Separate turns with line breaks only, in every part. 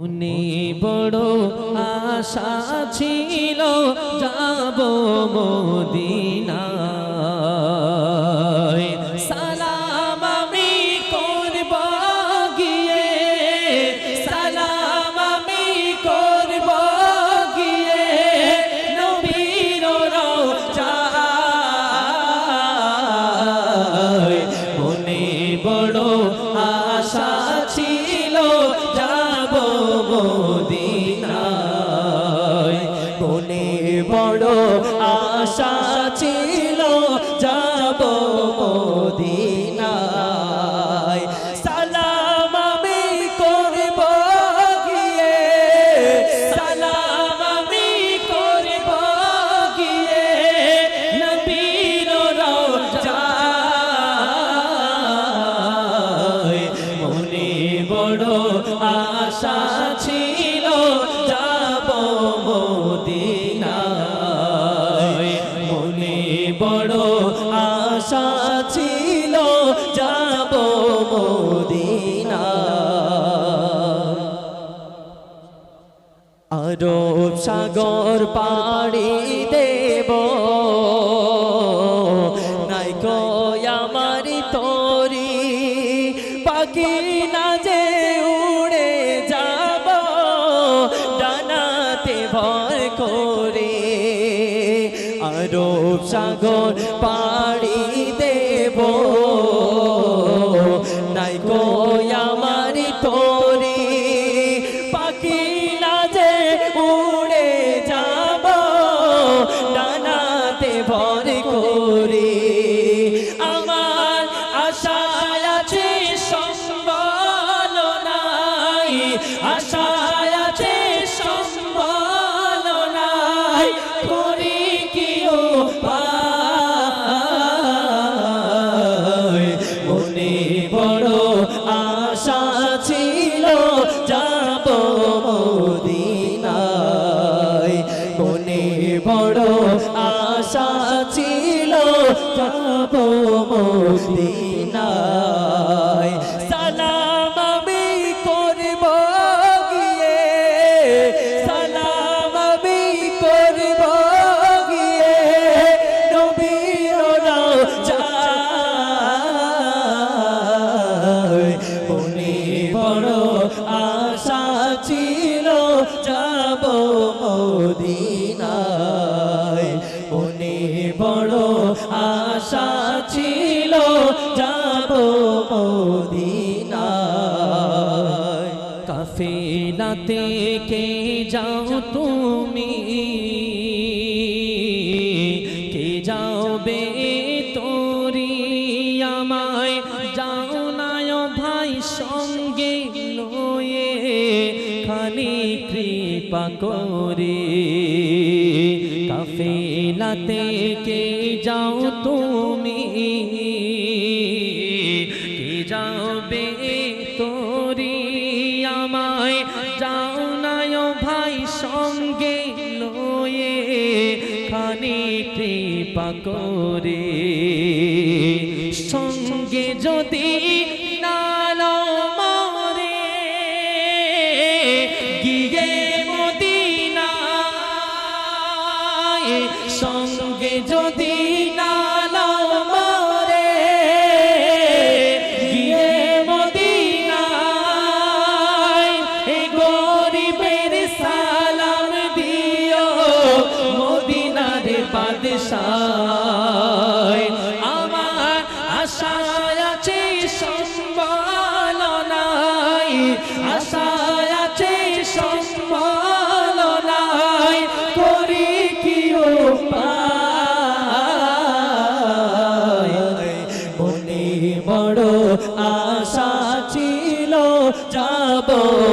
মনে বড় আশা ছিল যাব মদিনায় মনে বড় আশা ছিল যাব মদিনায়। সাগর পাড়ি দেব। নাই আমার তরি, পাখি না যে উড়ে যাব। ডানাতে ভর করে আরব সাগর পাড়ি দেব। বড় কে যাও তুমি। কে যাও বে তোরি আমায়? যাও নায় ভাই, সঙ্গে লয়ে খানি কৃপা করে। কাফেলাতে কে যাও তুমি? করে। সঙ্গে যদি সঙ্গে যদি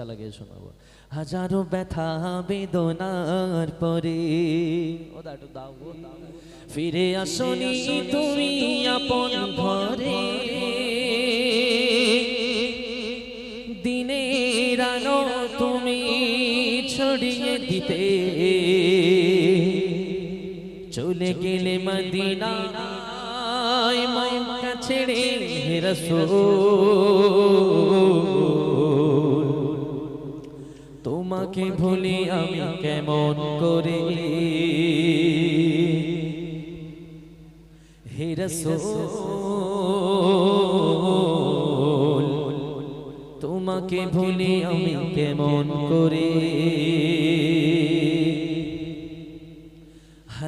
চলো ইনশাল্লাহ গিয়ে শোনাবো। হাজারো ব্যথা বেদনার পরে। ফিরে আসনি তুমি আপন ঘরে। দিনের আলো তুমি ছড়িয়ে দিতে। চলে গেলে মক্কা ছেড়ে রসুল। তোমাকে ভুলি আমি কেমন করে? হে তোমাকে ভুলি আমি কেমন করে?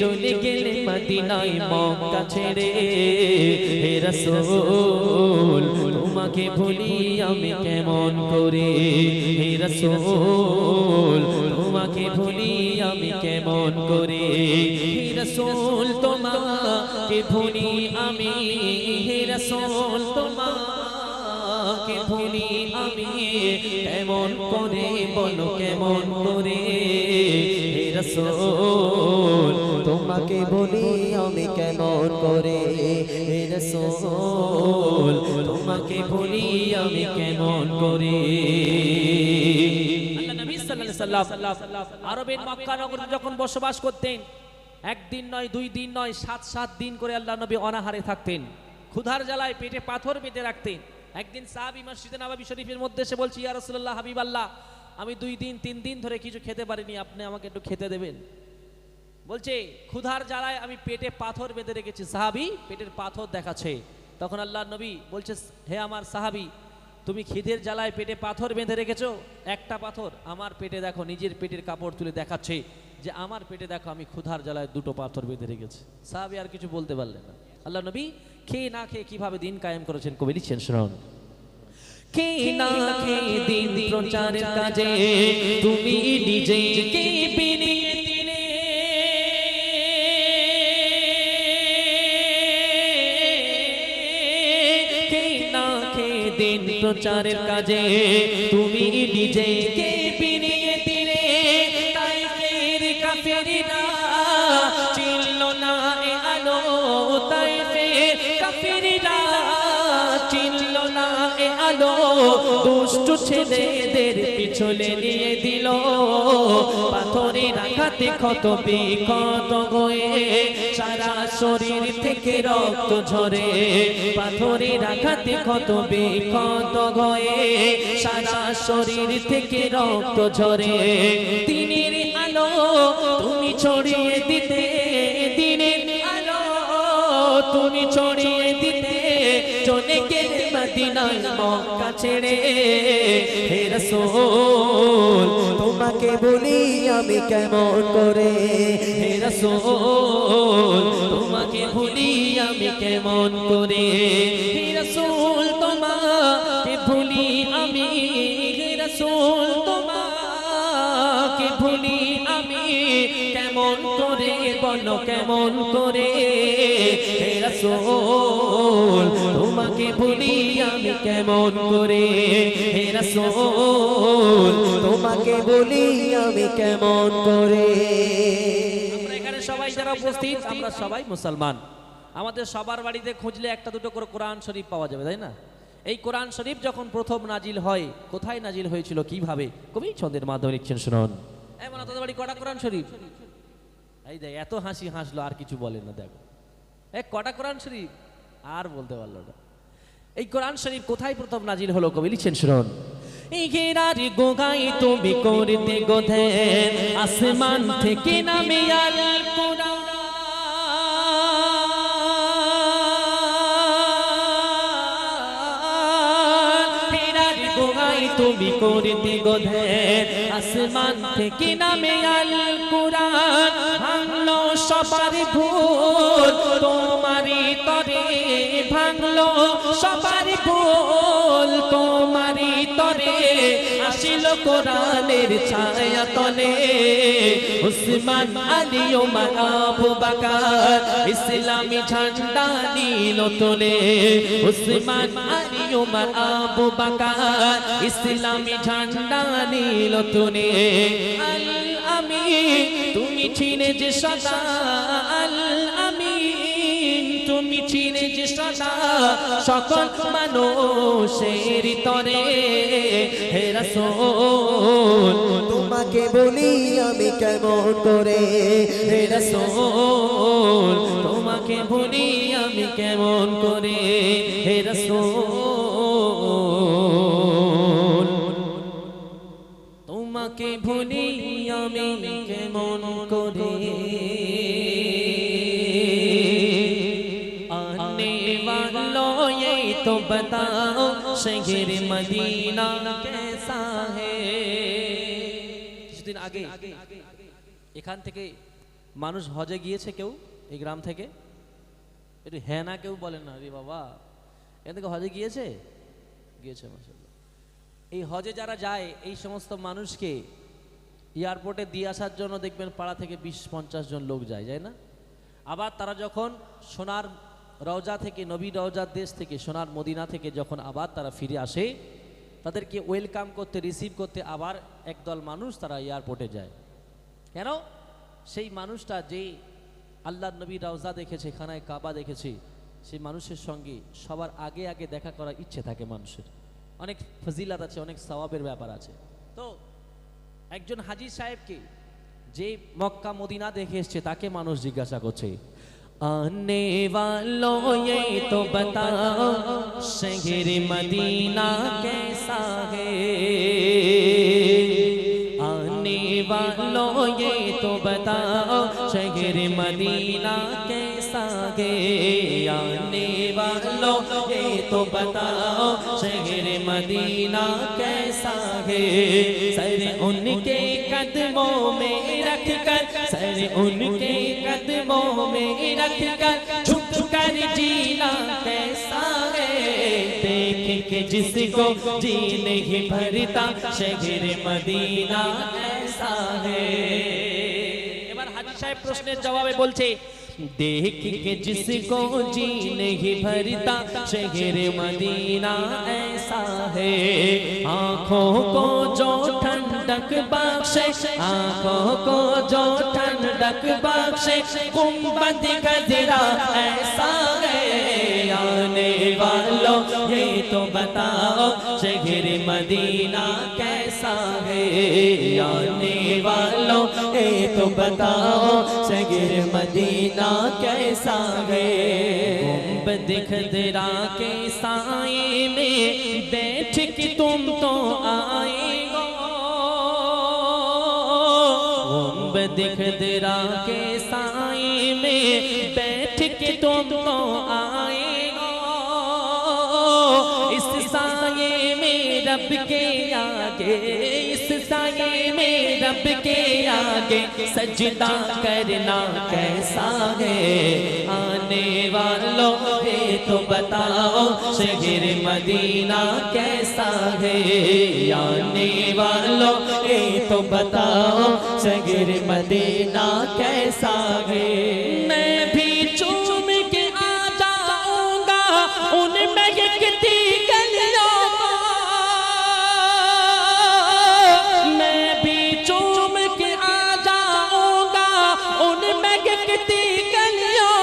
চলে গেলে মদিনায় মক্কা ছেড়ে। হে রাসূল, তোমাকে ভুলি আমি কেমন করে? হে রাসূল, তোমাকে ভুলি আমি কেমন করে? হে রাসূল, তোমাকে ভুলি আমি হে রাসূল, তোমাকে ভুলি আমি কেমন করে? বলো কেমন করে? রাসূল,
তোমাকে বলি আমি কেমন করে? হে রসূল,
তোমাকে ভুলি আমি কেমন করে? আরবের যখন বসবাস করতেন, একদিন নয়, দুই দিন নয়, সাত সাত দিন করে আল্লাহ নবী অনাহারে থাকতেন। ক্ষুধার জ্বালায় পেটে পাথর রাখতেন। একদিন শরীফের মধ্যে এসে বলছি আমি দুই দিন, তিন দিন ধরে কিছু খেতে পারিনি, আপনি আমাকে একটু খেতে দেবেন? বলছে, ক্ষুধার জ্বালায় আমি পেটে পাথর বেঁধে রেখেছি। সাহাবি পেটের পাথর দেখাচ্ছে। তখন আল্লাহ নবী বলছে, হে আমার সাহাবি, তুমি খিদের জ্বালায় পেটে পাথর বেঁধে রেখেছ? একটা পাথর আমার পেটে দেখো, নিজের পেটের কাপড় তুলে দেখাচ্ছে যে আমার পেটে দেখো, আমি ক্ষুধার জ্বালায় দুটো পাথর বেঁধে রেখেছি। সাহাবি আর কিছু বলতে পারলেন না। আল্লাহ নবী খেয়ে না খেয়ে কীভাবে দিন কায়েম করেছেন? কবি লিখছেন, শুনুন। কে না খেয়ে দিন প্রচারের কাজে? তুমি দিলে কে না খেয়ে দিন প্রচারের কাজে? তুমি নিজেকে বিনিয়ে দিলে তাই ফের কাফেরিরা চিনল না এ আলো, তাই ফের কাফেরিরা চিনল আলো দুষ্ট ছেলেদের পিছলে নিয়ে দিল। পাথরে রাখাতে ক্ষত বিক্ষত হয়ে সারা শরীর থেকে রক্ত ঝরে। পাথরে রাখাতে ক্ষত বিক্ষত হয়ে সারা শরীর থেকে রক্ত ঝরে। দিনের আলো তুমি ছড়িয়ে দিতে, দিনের আলো তুমি ছড়িয়ে দিতে। চলে গেলে মদিনায় মক্কা ছেড়ে। হে রাসূল,
তোমাকে বলি আমি কেমন করে?
হে রাসূল, তোমাকে ভুলি আমি কেমন করে? হে রাসূল, তোমাকে ভুলি আমি হে রাসূল, তোমাকে ভুলি কেমন করে বলো, কেমন করে? রাসূল, তোমাকে ভুলি আমি কেমন করে? রাসূল,
তোমাকে বলি আমি কেমন করে?
সবাই যারা উপস্থিত, আমরা সবাই মুসলমান। আমাদের সবার বাড়িতে খুঁজলে একটা দুটো করে কোরআন শরীফ পাওয়া যাবে, তাই না? এই কোরআন শরীফ যখন প্রথম নাজিল হয়, কোথায় নাজিল হয়েছিল, কীভাবে? কবি ছন্দের মাধ্যমে লিখছেন, শুনুন। এমন বাড়ি কটা কোরআন শরীফ? এই দেখ, এত হাসি হাসলো, আর কিছু বলে না, দেখো। এ কটা কোরআন শরীফ? আর বলতে পারল না। এই কোরআন শরীফ কোথায় প্রথম নাজির হলো কবি? লিখছেন, শুনুন। ঘেরার গোগাই তুমি করতে গোধে আসমান থেকে নামে ঘেরার তুমি করতে গোধে আসমান থেকে নামে আল কোরআন ভাঙলো সবার ভুল তোমারি তরে ভাঙলো। সবার ভুল তোমারি তরে আসিল কোরআনের ছায়া তলে। উসমান, আলী, ওমর, আবু বকর ইসলামী ঝান্ডা নীল তোলে। উসমান, আলী, ওমর, আবু বকর ইসলামী ঝান্ডা নীল তোলে। আল আমি তুমি ছিলে যে সদা আল আমি তুমি ছিলে যে সদা সকল মানুষের তরে। হে
তোমাকে বলি আমি কেমন করে?
হে রাসূল, তোমাকে বলি আমি কেমন করে? হে রাসূল बताओ शहर मदीना कैसा है কিছুদিন আগে এখান থেকে মানুষ হজে গিয়েছে কেউ এই গ্রাম থেকে একটু হ্যাঁ না কেউ বলে না রে বাবা এখান থেকে হজে গিয়েছে গিয়েছে মাসাল্লাহ এই হজে যারা যায় এই সমস্ত মানুষকে এয়ারপোর্টে দিয়ে আসার জন্য দেখবেন পাড়া থেকে বিশ পঞ্চাশ জন লোক যায় যায় না আবার তারা যখন সোনার রওজা থেকে, নবী রওজার দেশ থেকে, সোনার মদিনা থেকে যখন আবার তারা ফিরে আসে, তাদেরকে ওয়েলকাম করতে রিসিভ করতে আবার একদল মানুষ তারা এয়ারপোর্টে যায়। কেন? সেই মানুষটা যে আল্লাহ নবী রওজা দেখেছে, খানায় কাবা দেখেছে, সেই মানুষের সঙ্গে সবার আগে আগে দেখা করার ইচ্ছে থাকে মানুষের। অনেক ফজিলাত আছে, অনেক সওয়াবের ব্যাপার আছে। তো একজন হাজি সাহেবকে যে মক্কা মদিনা দেখে এসছে, তাকে মানুষ জিজ্ঞাসা করছে आने वालों, ये तो बताओ, शहर मदीना कैसा है? आने वालों, ये तो बताओ, शहर मदीना कैसा है? आने वालों, ये तो बताओ, शहर मदीना कैसा है? सर, उनके कदमों में रख कर सर उनके कदमों में रख कर झुक कर जीना कैसा है देख के जिसको जी नहीं भरता शहर मदीना ऐसा है এবার হাজি সাহেব প্রশ্নের জবাবে বলছে देख के जिसको जी नहीं भरता शहर मदीना ऐसा है आंखों को जो ठंडक बख्शे आँखों को जो ठंडक बख्शे गुंबद खजरा ऐसा है आने वालों ये तो बताओ शहर मदीना कैसा है आने वालों ये तो बताओ शहर मदीना कैसा है गुंबद खजरा के साए में बैठ के तुम गुंबद खजरा के साए में बैठ के तुम तो आए इस साये में रब के आगे, इस साये में रब के आगे सजदा करना कैसा है? आने वालों ये तो बताओ, शहर मदीना कैसा है? आने वालों तो बताओ शहर मदीना कैसा है? मैं भी चूम के आ जाऊँगा उन महकती गलियों मैं भी चूम के आ जाऊँगा उन महकती गलियों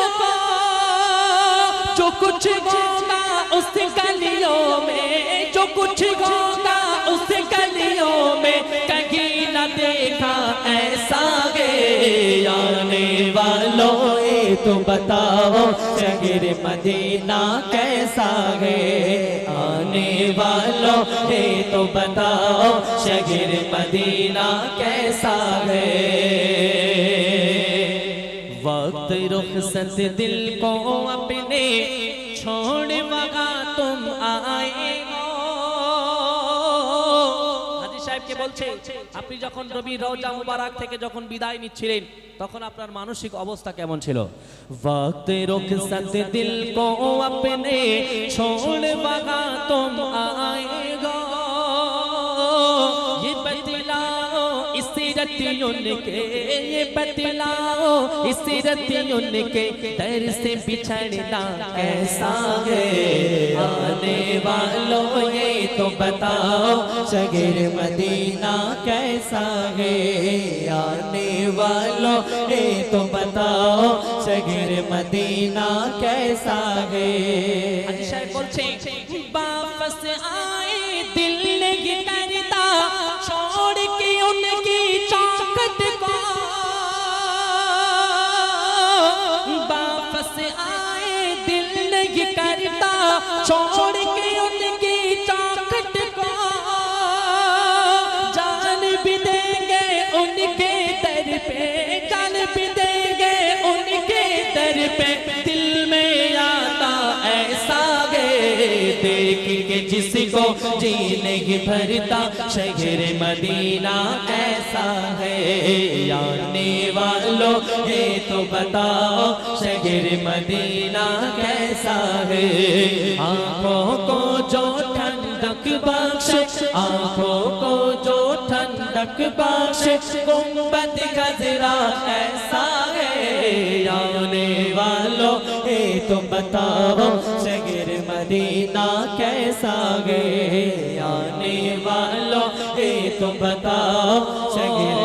जो कुछ होगा उस गलियों में, जो कुछ होगा उस गलियों देखा ऐसा गे आने वालों, ये तो बताओ, शहर मदीना कैसा गे आने वालों, ये तो बताओ, शहर मदीना कैसा गे वक्त रुख रुखसत दिल को अपने छोड़ मगा तुम आए
সাহেবকে বলছে আপনি যখন রবি রওজা মুবারক থেকে যখন বিদায় নিচ্ছিলেন তখন আপনার মানসিক অবস্থা কেমন ছিল
वक्त रुखसत दिल को अपने छोड़ मगा तुम आएगा सीरत ये बतलाओ, इस दर से बिछड़ना कैसा है। आने वालों, ये तो बताओ शगेर मदीना कैसा है? आने वालों, ये तो बताओ शगेर मदीना कैसा है?
अच्छा बोलছে
वापस आए देख के जिसको जी नहीं भरता शहर मदीना ऐसा है? आने वालों, ये तो बताओ, शहर मदीना कैसा है? आँखों को जो ठंडक बख्शे, आँखों को जो ठंडक बख्शे गुंबद गजरा ऐसा है। आने वालों, ये तो बताओ, शहर मदीना कैसा गए? आने वालों ये तो बताओ शहर